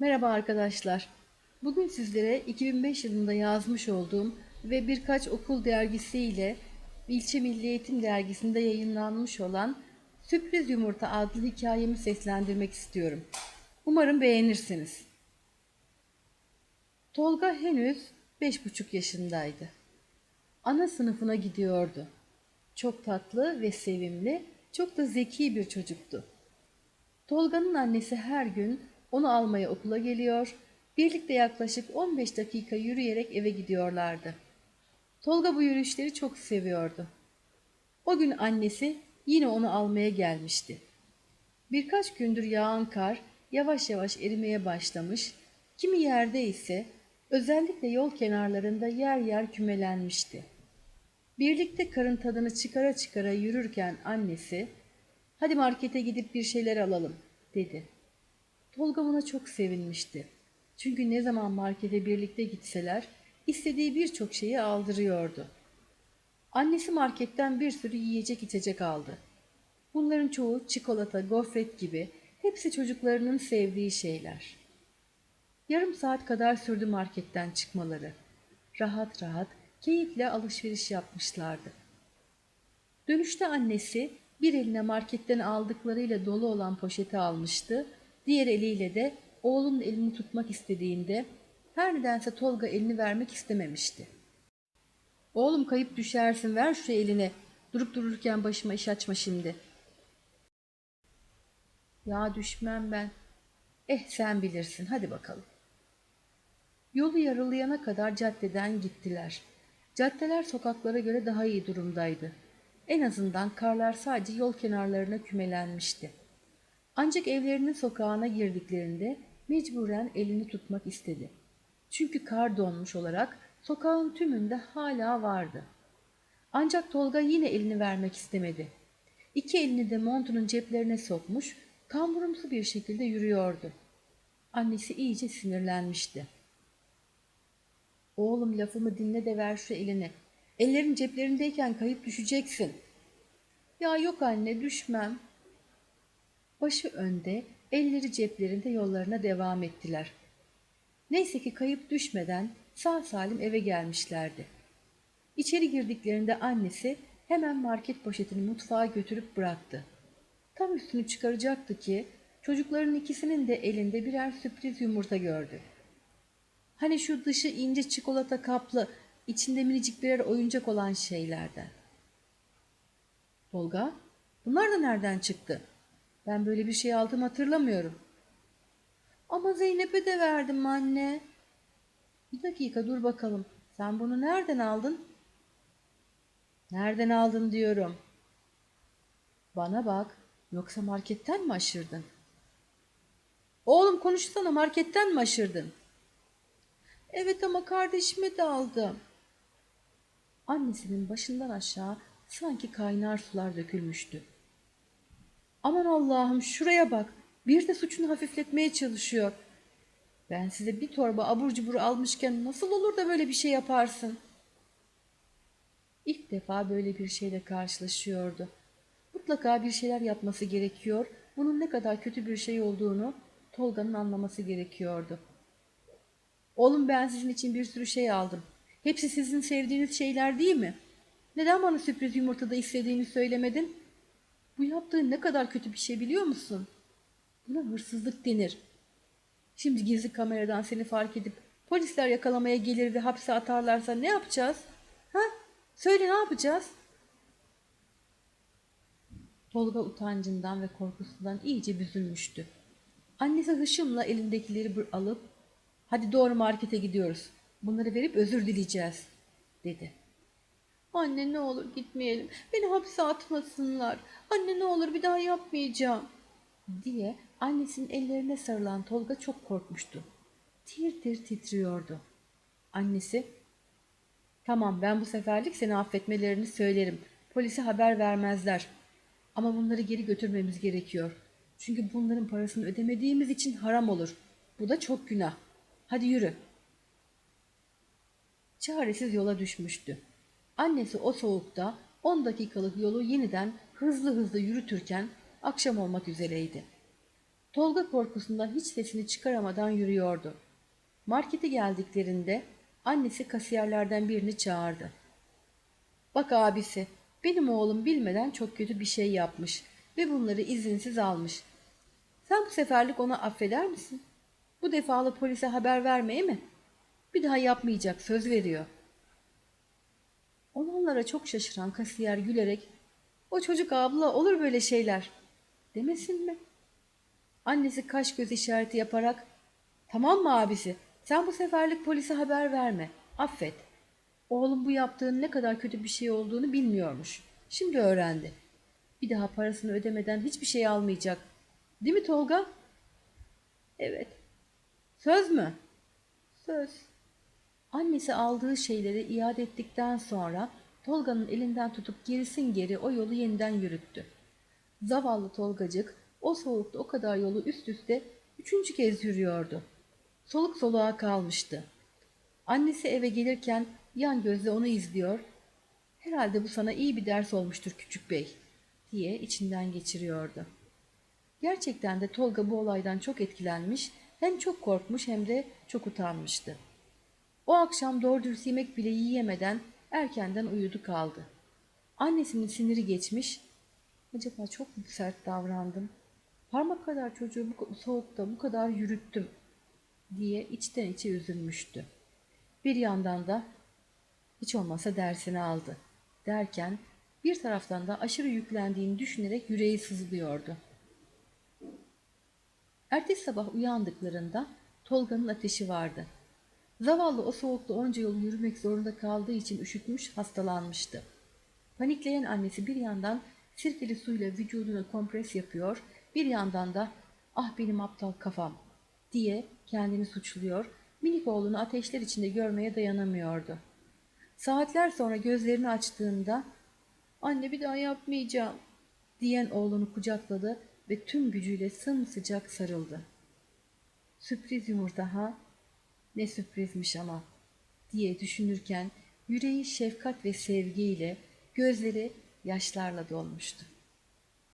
Merhaba arkadaşlar. Bugün sizlere 2005 yılında yazmış olduğum ve birkaç okul dergisiyle İlçe Milli Eğitim Dergisi'nde yayınlanmış olan Sürpriz Yumurta adlı hikayemi seslendirmek istiyorum. Umarım beğenirsiniz. Tolga henüz beş buçuk yaşındaydı. Ana sınıfına gidiyordu. Çok tatlı ve sevimli, çok da zeki bir çocuktu. Tolga'nın annesi her gün onu almaya okula geliyor, birlikte yaklaşık 15 dakika yürüyerek eve gidiyorlardı. Tolga bu yürüyüşleri çok seviyordu. O gün annesi yine onu almaya gelmişti. Birkaç gündür yağan kar yavaş yavaş erimeye başlamış, kimi yerde ise özellikle yol kenarlarında yer yer kümelenmişti. Birlikte karın tadını çıkara çıkara yürürken annesi, hadi markete gidip bir şeyler alalım dedi. Tolga buna çok sevinmişti. Çünkü ne zaman markete birlikte gitseler istediği birçok şeyi aldırıyordu. Annesi marketten bir sürü yiyecek içecek aldı. Bunların çoğu çikolata, gofret gibi hepsi çocuklarının sevdiği şeyler. Yarım saat kadar sürdü marketten çıkmaları. Rahat rahat, keyifle alışveriş yapmışlardı. Dönüşte annesi bir eline marketten aldıklarıyla dolu olan poşeti almıştı, diğer eliyle de oğlunun elini tutmak istediğinde her nedense Tolga elini vermek istememişti. Oğlum kayıp düşersin ver şu elini. Durup dururken başıma iş açma şimdi. Ya düşmem ben. Eh sen bilirsin hadi bakalım. Yolu yarılayana kadar caddeden gittiler. Caddeler sokaklara göre daha iyi durumdaydı. En azından karlar sadece yol kenarlarına kümelenmişti. Ancak evlerinin sokağına girdiklerinde mecburen elini tutmak istedi. Çünkü kar donmuş olarak sokağın tümünde hala vardı. Ancak Tolga yine elini vermek istemedi. İki elini de montunun ceplerine sokmuş, kamburumsu bir şekilde yürüyordu. Annesi iyice sinirlenmişti. Oğlum lafımı dinle de ver şu elini. Ellerin ceplerindeyken kayıp düşeceksin. Ya yok anne düşmem. Başı önde, elleri ceplerinde yollarına devam ettiler. Neyse ki kayıp düşmeden sağ salim eve gelmişlerdi. İçeri girdiklerinde annesi hemen market poşetini mutfağa götürüp bıraktı. Tam üstünü çıkaracaktı ki çocukların ikisinin de elinde birer sürpriz yumurta gördü. Hani şu dışı ince çikolata kaplı, içinde minicik birer oyuncak olan şeylerden. Tolga, bunlar da nereden çıktı? Ben böyle bir şey aldım hatırlamıyorum. Ama Zeynep'e de verdim anne. Bir dakika dur bakalım. Sen bunu nereden aldın? Nereden aldın diyorum. Bana bak. Yoksa marketten mi aşırdın? Oğlum konuşsana marketten mi aşırdın? Evet ama kardeşime de aldım. Annesinin başından aşağı sanki kaynar sular dökülmüştü. Aman Allah'ım şuraya bak. Bir de suçunu hafifletmeye çalışıyor. Ben size bir torba abur cubur almışken nasıl olur da böyle bir şey yaparsın? İlk defa böyle bir şeyle karşılaşıyordu. Mutlaka bir şeyler yapması gerekiyor. Bunun ne kadar kötü bir şey olduğunu Tolga'nın anlaması gerekiyordu. Oğlum ben sizin için bir sürü şey aldım. Hepsi sizin sevdiğiniz şeyler değil mi? Neden bana sürpriz yumurtada istediğini söylemedin? Bu yaptığın ne kadar kötü bir şey biliyor musun? Buna hırsızlık denir. Şimdi gizli kameradan seni fark edip polisler yakalamaya gelir ve hapse atarlarsa ne yapacağız? Ha? Söyle ne yapacağız? Tolga utancından ve korkusundan iyice büzülmüştü. Annesi hışımla elindekileri alıp hadi doğru markete gidiyoruz. Bunları verip özür dileyeceğiz dedi. Anne ne olur gitmeyelim. Beni hapse atmasınlar. Anne ne olur bir daha yapmayacağım. Diye annesinin ellerine sarılan Tolga çok korkmuştu. Tir tir titriyordu. Annesi, tamam ben bu seferlik seni affetmelerini söylerim. Polise haber vermezler. Ama bunları geri götürmemiz gerekiyor. Çünkü bunların parasını ödemediğimiz için haram olur. Bu da çok günah. Hadi yürü. Çaresiz yola düşmüştü. Annesi o soğukta 10 dakikalık yolu yeniden hızlı hızlı yürütürken akşam olmak üzereydi. Tolga korkusundan hiç sesini çıkaramadan yürüyordu. Markete geldiklerinde annesi kasiyerlerden birini çağırdı. Bak abisi, benim oğlum bilmeden çok kötü bir şey yapmış ve bunları izinsiz almış. Sen bu seferlik ona affeder misin? Bu defalı polise haber vermeye mi? Bir daha yapmayacak söz veriyor. Olanlara çok şaşıran kasiyer gülerek o çocuk abla olur böyle şeyler demesin mi? Annesi kaş göz işareti yaparak tamam mı abisi sen bu seferlik polise haber verme affet. Oğlum bu yaptığın ne kadar kötü bir şey olduğunu bilmiyormuş. Şimdi öğrendi. Bir daha parasını ödemeden hiçbir şey almayacak. Değil mi Tolga? Evet. Söz mü? Söz. Annesi aldığı şeyleri iade ettikten sonra Tolga'nın elinden tutup gerisin geri o yolu yeniden yürüttü. Zavallı Tolgacık o soğukta o kadar yolu üst üste üçüncü kez yürüyordu. Soluk soluğa kalmıştı. Annesi eve gelirken yan gözle onu izliyor. Herhalde bu sana iyi bir ders olmuştur küçük bey diye içinden geçiriyordu. Gerçekten de Tolga bu olaydan çok etkilenmiş, hem çok korkmuş hem de çok utanmıştı. O akşam doğru dürüst yemek bile yiyemeden erkenden uyudu kaldı. Annesinin siniri geçmiş, acaba çok mu sert davrandım? Parmak kadar çocuğu bu soğukta bu kadar yürüttüm diye içten içe üzülmüştü. Bir yandan da hiç olmasa dersini aldı derken bir taraftan da aşırı yüklendiğini düşünerek yüreği sızlıyordu. Ertesi sabah uyandıklarında Tolga'nın ateşi vardı. Zavallı o soğukta onca yol yürümek zorunda kaldığı için üşütmüş, hastalanmıştı. Panikleyen annesi bir yandan sirkeli suyla vücuduna kompres yapıyor, bir yandan da ah benim aptal kafam diye kendini suçluyor, minik oğlunu ateşler içinde görmeye dayanamıyordu. Saatler sonra gözlerini açtığında anne bir daha yapmayacağım diyen oğlunu kucakladı ve tüm gücüyle sımsıcak sarıldı. Sürpriz yumurta ha? Ne sürprizmiş ama diye düşünürken yüreği şefkat ve sevgiyle, gözleri yaşlarla dolmuştu.